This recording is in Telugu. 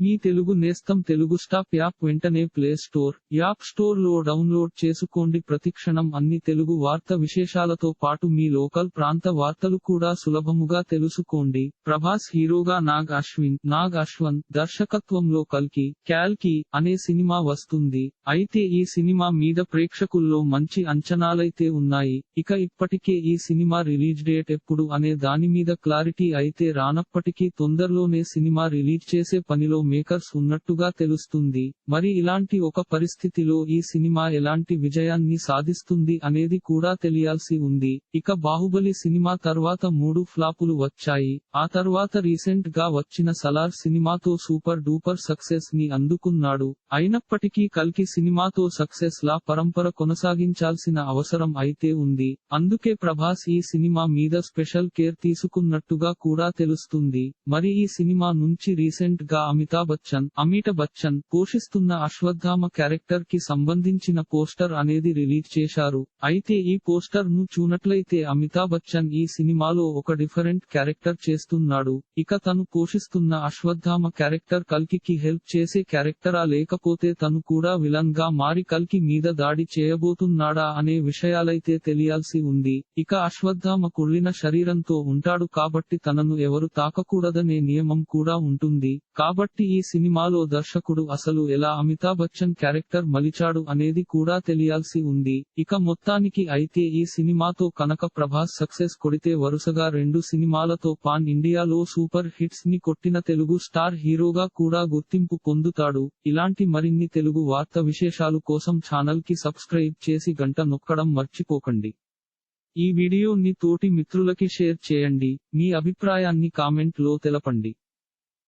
మీ తెలుగు నేస్తం తెలుగు స్టాప్ యాప్ వెంటనే ప్లే స్టోర్ యాప్ స్టోర్లో డౌన్లోడ్ చేసుకోండి. ప్రతిక్షణం అన్ని తెలుగు వార్త విశేషాలతో పాటు మీ లోకల్ ప్రాంత వార్తలు కూడా సులభముగా తెలుసుకోండి. ప్రభాస్ హీరోగా నాగ్ అశ్విన్ నాగ్ అశ్వన్ దర్శకత్వంలో కల్కి క్యాల్కి అనే సినిమా వస్తుంది. అయితే ఈ సినిమా మీద ప్రేక్షకుల్లో మంచి అంచనాలైతే ఉన్నాయి. ఇక ఇప్పటికే ఈ సినిమా రిలీజ్ డేట్ ఎప్పుడు అనే దాని మీద క్లారిటీ అయితే రానప్పటికీ తొందరలోనే సినిమా రిలీజ్ చేసే పనిలో మేకర్స్ ఉన్నట్టుగా తెలుస్తుంది. మరి ఇలాంటి ఒక పరిస్థితిలో ఈ సినిమా ఎలాంటి విజయాన్ని సాధిస్తుంది అనేది కూడా తెలియాల్సి ఉంది. ఇక బాహుబలి సినిమా తర్వాత మూడు ఫ్లాపులు వచ్చాయి. ఆ తర్వాత రీసెంట్గా వచ్చిన సలార్ సినిమాతో సూపర్ డూపర్ సక్సెస్ని అందుకున్నాడు. అయినప్పటికీ కల్కి సినిమాతో సక్సెస్ లా పరంపర కొనసాగించాల్సిన అవసరం అయితే ఉంది. అందుకే ప్రభాస్ ఈ సినిమా మీద స్పెషల్ కేర్ తీసుకున్నట్టుగా కూడా తెలుస్తుంది. మరి ఈ సినిమా నుంచి రీసెంట్గా అమితాబ్ బచ్చన్ అమిత బచ్చన్ పోషిస్తున్న అశ్వత్థామ క్యారెక్టర్కి సంబంధించిన పోస్టర్ అనేది రిలీజ్ చేశారు. అయితే ఈ పోస్టర్ను చూనట్లయితే అమితాబ్ బచ్చన్ ఈ సినిమాలో ఒక డిఫరెంట్ క్యారెక్టర్ చేస్తున్నాడు. ఇక తను పోషిస్తున్న అశ్వత్థామ క్యారెక్టర్ కల్కి హెల్ప్ చేసే క్యారెక్టరా లేకపోతే తను కూడా విలన్గా మారి కల్కి మీద దాడి చేయబోతున్నాడా అనే విషయాలైతే తెలియాల్సి ఉంది. ఇక అశ్వత్థామ కుళ్ళిన శరీరంతో ఉంటాడు కాబట్టి తనను ఎవరు తాకకూడదనే నియమం కూడా ఉంటుంది. కాబట్టి ఈ సినిమాలో దర్శకుడు అసలు ఎలా అమితాబ్ బచ్చన్ క్యారెక్టర్ మలిచాడు అనేది కూడా తెలియాల్సి ఉంది. ఇక మొత్తానికి అయితే ఈ సినిమాతో కనక ప్రభాస్ సక్సెస్ కొడితే వరుసగా రెండు సినిమాలతో పాన్ ఇండియాలో సూపర్ హిట్స్ని కొట్టిన తెలుగు స్టార్ హీరోగా కూడా గుర్తింపు పొందుతాడు. ఇలాంటి మరిన్ని తెలుగు వార్త విశేషాలు కోసం ఛానల్కి సబ్స్క్రైబ్ చేసి గంట నొక్కడం మర్చిపోకండి. ఈ వీడియోని తోటి మిత్రులకి షేర్ చేయండి. మీ అభిప్రాయాన్ని కామెంట్లో తెలపండి.